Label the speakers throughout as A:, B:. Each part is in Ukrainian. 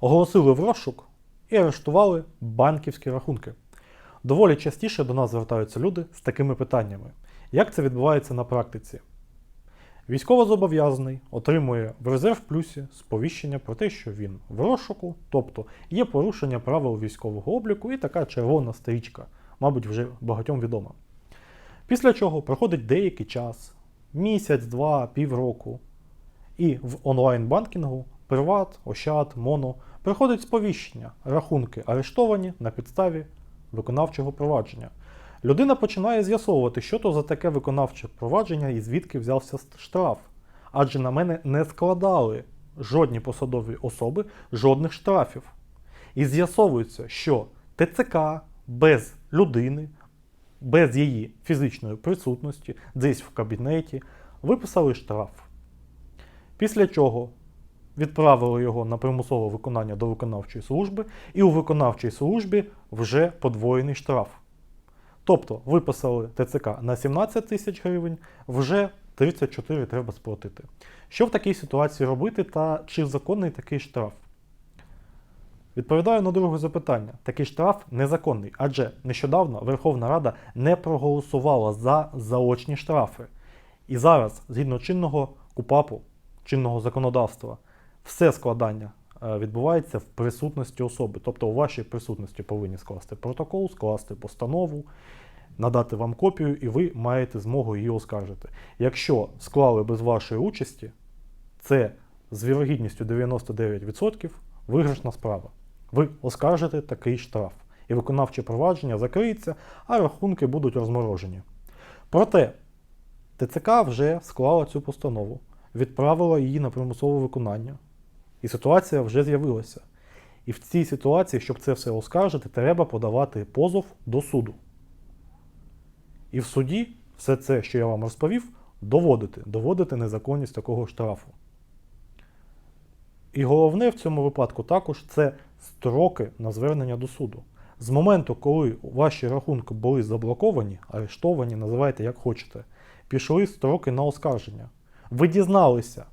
A: оголосили в розшук і арештували банківські рахунки. Доволі частіше до нас звертаються люди з такими питаннями. Як це відбувається на практиці? Військовозобов'язаний отримує в резерв плюсі сповіщення про те, що він в розшуку, тобто є порушення правил військового обліку і така червона стрічка, мабуть, вже багатьом відома. Після чого проходить деякий час, місяць, два, півроку, і в онлайн-банкінгу Приват, Ощад, Моно приходить сповіщення, рахунки арештовані на підставі виконавчого провадження. Людина починає з'ясовувати, що то за таке виконавче провадження і звідки взявся штраф. Адже на мене не складали жодні посадові особи жодних штрафів. І з'ясовується, що ТЦК без людини, без її фізичної присутності, десь в кабінеті, виписали штраф. Після чого відправили його на примусове виконання до виконавчої служби, і у виконавчій службі вже подвоєний штраф. Тобто виписали ТЦК на 17 тисяч гривень, вже 34 треба сплатити. Що в такій ситуації робити та чи законний такий штраф? Відповідаю на друге запитання. Такий штраф незаконний, адже нещодавно Верховна Рада не проголосувала за заочні штрафи. І зараз, згідно чинного КУПАПу, чинного законодавства, все складання е, відбувається в присутності особи. Тобто у вашій присутності повинні скласти протокол, скласти постанову, надати вам копію, і ви маєте змогу її оскаржити. Якщо склали без вашої участі, це з вірогідністю 99% виграшна справа. Ви оскаржите такий штраф. І виконавче провадження закриється, а рахунки будуть розморожені. Проте ТЦК вже склала цю постанову, відправила її на примусове виконання. І ситуація вже з'явилася. І в цій ситуації, щоб це все оскаржити, треба подавати позов до суду. І в суді все це, що я вам розповів, доводити, доводити незаконність такого штрафу. І головне в цьому випадку також це строки на звернення до суду. З моменту, коли ваші рахунки були заблоковані, арештовані, називайте як хочете, пішли строки на оскарження. Ви дізналися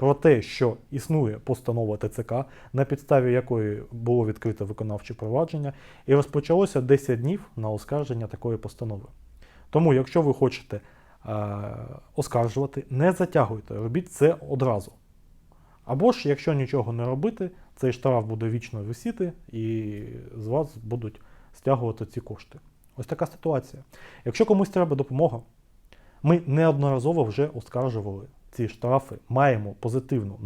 A: про те, що існує постанова ТЦК, на підставі якої було відкрите виконавче провадження, і розпочалося 10 днів на оскарження такої постанови. Тому, якщо ви хочете е, оскаржувати, не затягуйте, робіть це одразу. Або ж, якщо нічого не робити, цей штраф буде вічно висіти і з вас будуть стягувати ці кошти. Ось така ситуація. Якщо комусь треба допомога, ми неодноразово вже оскаржували ці штрафи, маємо позитивну